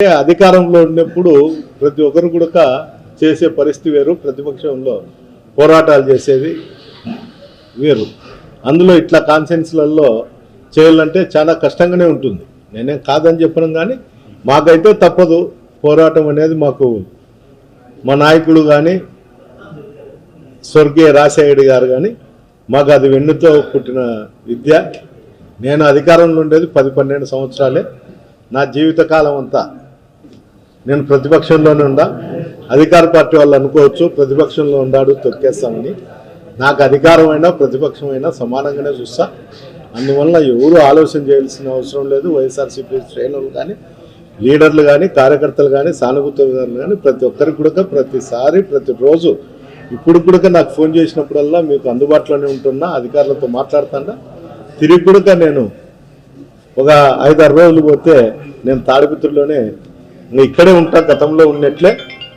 అధికారంలో ఉన్నప్పుడు ప్రతి ఒక్కరు కూడా చేసే పరిస్థితి వేరు ప్రతిపక్షంలో పోరాటాలు చేసేది వేరు. అందులో ఇట్లా కాన్సెన్స్లలో చేయాలంటే చాలా కష్టంగానే ఉంటుంది. నేనేం కాదని చెప్పను కానీ మాకైతే తప్పదు. పోరాటం అనేది మాకు మా నాయకుడు కానీ స్వర్గీయ రాజశేఖర్ గారు కానీ మాకు అది వెన్నుతో పుట్టిన విద్య. నేను అధికారంలో ఉండేది పది పన్నెండు సంవత్సరాలే. నా జీవితకాలం అంతా నేను ప్రతిపక్షంలోనే ఉండా. అధికార పార్టీ వాళ్ళు అనుకోవచ్చు ప్రతిపక్షంలో ఉండాడు తొక్కేస్తామని. నాకు అధికారమైనా ప్రతిపక్షమైనా సమానంగానే చూస్తా. అందువల్ల ఎవరు ఆలోచన చేయాల్సిన అవసరం లేదు. వైఎస్ఆర్సీపీ శ్రేణులు కానీ లీడర్లు కానీ కార్యకర్తలు కానీ సానుభూతులు కానీ ప్రతి ఒక్కరికి కూడా ప్రతిసారి ప్రతిరోజు ఇప్పుడు కూడా నాకు ఫోన్ చేసినప్పుడల్లా మీకు అందుబాటులోనే ఉంటున్నా అధికారులతో మాట్లాడుతున్నా. తిరిగి కూడా నేను ఒక ఐదారు రోజులు పోతే నేను తాడిపిత్రులోనే నువ్వు ఇక్కడే ఉంటా గతంలో ఉన్నట్లే.